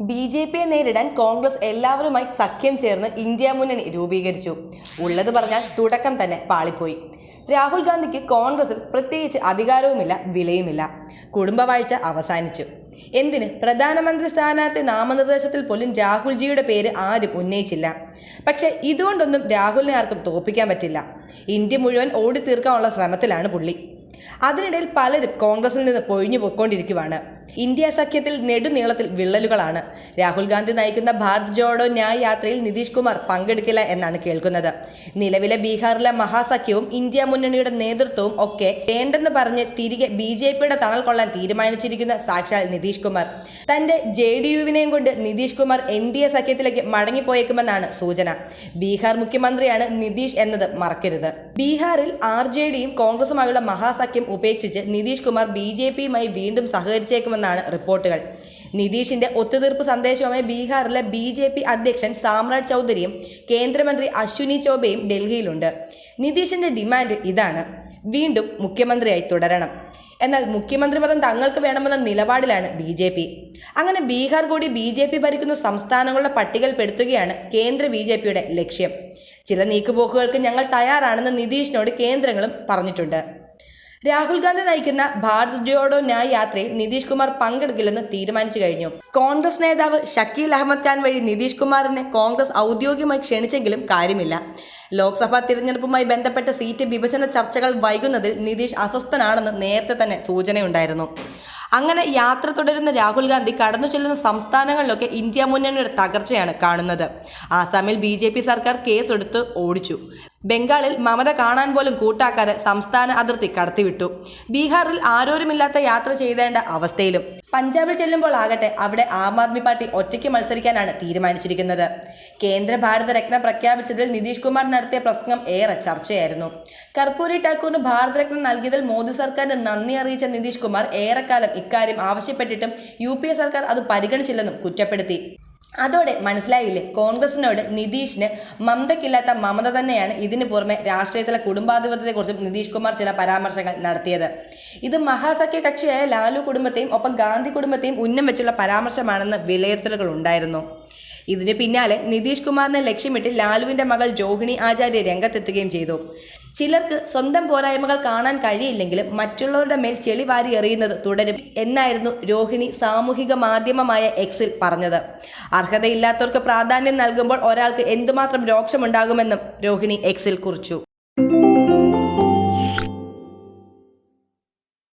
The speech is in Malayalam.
ബി ജെ പിയെ നേരിടാൻ കോൺഗ്രസ് എല്ലാവരുമായി സഖ്യം ചേർന്ന് ഇന്ത്യ മുന്നണി രൂപീകരിച്ചു. ഉള്ളത് പറഞ്ഞാൽ തുടക്കം തന്നെ പാളിപ്പോയി. രാഹുൽ ഗാന്ധിക്ക് കോൺഗ്രസിൽ പ്രത്യേകിച്ച് അധികാരവുമില്ല വിലയുമില്ല. കുടുംബവാഴ്ച അവസാനിച്ചു. എന്തിന്? പ്രധാനമന്ത്രി സ്ഥാനാർത്ഥി നാമനിർദ്ദേശത്തിൽ പോലും രാഹുൽജിയുടെ പേര് ആരും ഉന്നയിച്ചില്ല. പക്ഷേ ഇതുകൊണ്ടൊന്നും രാഹുലിനെ ആർക്കും തോൽപ്പിക്കാൻ പറ്റില്ല. ഇന്ത്യ മുഴുവൻ ഓടിത്തീർക്കാനുള്ള ശ്രമത്തിലാണ് പുള്ളി. അതിനിടയിൽ പലരും കോൺഗ്രസിൽ നിന്ന് പൊഴിഞ്ഞു പോയിക്കൊണ്ടിരിക്കുവാണ്. ഇന്ത്യ സഖ്യത്തിൽ നെടുനീളത്തിൽ വിള്ളലുകളാണ്. രാഹുൽ ഗാന്ധി നയിക്കുന്ന ഭാരത് ജോഡോ ന്യായ് യാത്രയിൽ നിതീഷ് കുമാർ പങ്കെടുക്കില്ല എന്നാണ് കേൾക്കുന്നത്. നിലവിലെ ബീഹാറിലെ മഹാസഖ്യവും ഇന്ത്യ മുന്നണിയുടെ നേതൃത്വവും ഒക്കെ വേണ്ടെന്ന് പറഞ്ഞ് തിരികെ ബി ജെ പിയുടെ തണൽ കൊള്ളാൻ തീരുമാനിച്ചിരിക്കുന്ന സാക്ഷാൽ നിതീഷ് കുമാർ. തന്റെ ജെ ഡി യുവിനെയും കൊണ്ട് Nitish Kumar N D A സഖ്യത്തിലേക്ക് മടങ്ങിപ്പോയേക്കുമെന്നാണ് സൂചന. ബീഹാർ മുഖ്യമന്ത്രിയാണ് നിതീഷ് എന്നത് മറക്കരുത്. ബീഹാറിൽ ആർ ജെ ഡിയും കോൺഗ്രസുമായുള്ള മഹാസഖ്യം ഉപേക്ഷിച്ച് നിതീഷ് കുമാർ ബി ജെ പിയുമായി വീണ്ടും സഹകരിച്ചേക്കുമെന്നാണ് റിപ്പോർട്ടുകൾ. നിതീഷിന്റെ ഒത്തുതീർപ്പ് സന്ദേശവുമായി ബീഹാറിലെ ബി ജെ പി അധ്യക്ഷൻ സാമ്രാജ് ചൗധരിയും കേന്ദ്രമന്ത്രി അശ്വിനി ചൗബയും ഡൽഹിയിലുണ്ട്. നിതീഷിന്റെ ഡിമാൻഡ് ഇതാണ്. വീണ്ടും മുഖ്യമന്ത്രിയായി തുടരണം. എന്നാൽ മുഖ്യമന്ത്രി പദം തങ്ങൾക്ക് വേണമെന്ന നിലപാടിലാണ് ബി ജെ പി. അങ്ങനെ ബീഹാർ കൂടി ബി ജെ പി ഭരിക്കുന്ന സംസ്ഥാനങ്ങളുടെ പട്ടികയിൽപ്പെടുത്തുകയാണ് കേന്ദ്ര ബി ജെ പിയുടെ ലക്ഷ്യം. ചില നീക്കുപോക്കുകൾക്ക് ഞങ്ങൾ തയ്യാറാണെന്ന് നിതീഷിനോട് കേന്ദ്രങ്ങളും പറഞ്ഞിട്ടുണ്ട്. രാഹുൽ ഗാന്ധി നയിക്കുന്ന ഭാരത് ജോഡോ ന്യായ് യാത്രയിൽ നിതീഷ് കുമാർ പങ്കെടുക്കില്ലെന്ന് തീരുമാനിച്ചു കഴിഞ്ഞു. കോൺഗ്രസ് നേതാവ് ഷക്കീൽ അഹമ്മദ് ഖാൻ വഴി നിതീഷ് കുമാറിനെ കോൺഗ്രസ് ഔദ്യോഗികമായി ക്ഷണിച്ചെങ്കിലും കാര്യമില്ല. ലോക്സഭാ തിരഞ്ഞെടുപ്പുമായി ബന്ധപ്പെട്ട സീറ്റ് വിഭജന ചർച്ചകൾ വൈകുന്നതിൽ നിതീഷ് അസ്വസ്ഥനാണെന്ന് നേരത്തെ തന്നെ സൂചനയുണ്ടായിരുന്നു. അങ്ങനെ യാത്ര തുടരുന്ന രാഹുൽ ഗാന്ധി കടന്നു ചെല്ലുന്ന സംസ്ഥാനങ്ങളിലൊക്കെ ഇന്ത്യ മുന്നണിയുടെ തകർച്ചയാണ് കാണുന്നത്. ആസാമിൽ ബി സർക്കാർ കേസെടുത്ത് ഓടിച്ചു. ബംഗാളിൽ മമത കാണാൻ പോലും കൂട്ടാക്കാതെ സംസ്ഥാന അതിർത്തി കടത്തിവിട്ടു. ബീഹാറിൽ ആരോരുമില്ലാത്ത യാത്ര ചെയ്തേണ്ട അവസ്ഥയിലും. പഞ്ചാബിൽ ചെല്ലുമ്പോൾ ആകട്ടെ അവിടെ ആം ആദ്മി പാർട്ടി ഒറ്റയ്ക്ക് മത്സരിക്കാനാണ് തീരുമാനിച്ചിരിക്കുന്നത്. കേന്ദ്ര ഭാരത രത്ന പ്രഖ്യാപിച്ചതിൽ നിതീഷ് കുമാർ നടത്തിയ പ്രസംഗം ഏറെ ചർച്ചയായിരുന്നു. കർപ്പൂരി ഠാക്കൂറിന് ഭാരതരത്ന നൽകിയതിൽ മോദി സർക്കാരിന് നന്ദി അറിയിച്ച നിതീഷ് കുമാർ ഏറെക്കാലം ഇക്കാര്യം ആവശ്യപ്പെട്ടിട്ടും യു സർക്കാർ അത് പരിഗണിച്ചില്ലെന്നും കുറ്റപ്പെടുത്തി. അതോടെ മനസ്സിലായില്ലേ? കോൺഗ്രസിനോട് നിതീഷിന് മമതയ്ക്കില്ലാത്ത മമത തന്നെയാണ് ഇതിന് പുറമെ രാഷ്ട്രീയത്തിലെ കുടുംബാധിപത്യത്തെക്കുറിച്ചും നിതീഷ് കുമാർ ചില പരാമർശങ്ങൾ നടത്തിയത്. ഇത് മഹാസഖ്യ കക്ഷിയായ ലാലു കുടുംബത്തെയും ഒപ്പം ഗാന്ധി കുടുംബത്തെയും ഉന്നം വെച്ചുള്ള പരാമർശമാണെന്ന് വിലയിരുത്തലുകൾ ഉണ്ടായിരുന്നു. ഇതിന് പിന്നാലെ നിതീഷ് കുമാറിനെ ലക്ഷ്യമിട്ട് ലാലുവിന്റെ മകൾ ജോഹിണി ആചാര്യ രംഗത്തെത്തുകയും ചെയ്തു. ചിലർക്ക് സ്വന്തം പോരായ്മകൾ കാണാൻ കഴിയില്ലെങ്കിലും മറ്റുള്ളവരുടെ മേൽ ചെളി വാരി എറിയുന്നത് തുടരും എന്നായിരുന്നു രോഹിണി സാമൂഹിക മാധ്യമമായ എക്സിൽ പറഞ്ഞത്. അർഹതയില്ലാത്തവർക്ക് പ്രാധാന്യം നൽകുമ്പോൾ ഒരാൾക്ക് എന്തുമാത്രം രോക്ഷമുണ്ടാകുമെന്നും രോഹിണി എക്സിൽ കുറിച്ചു.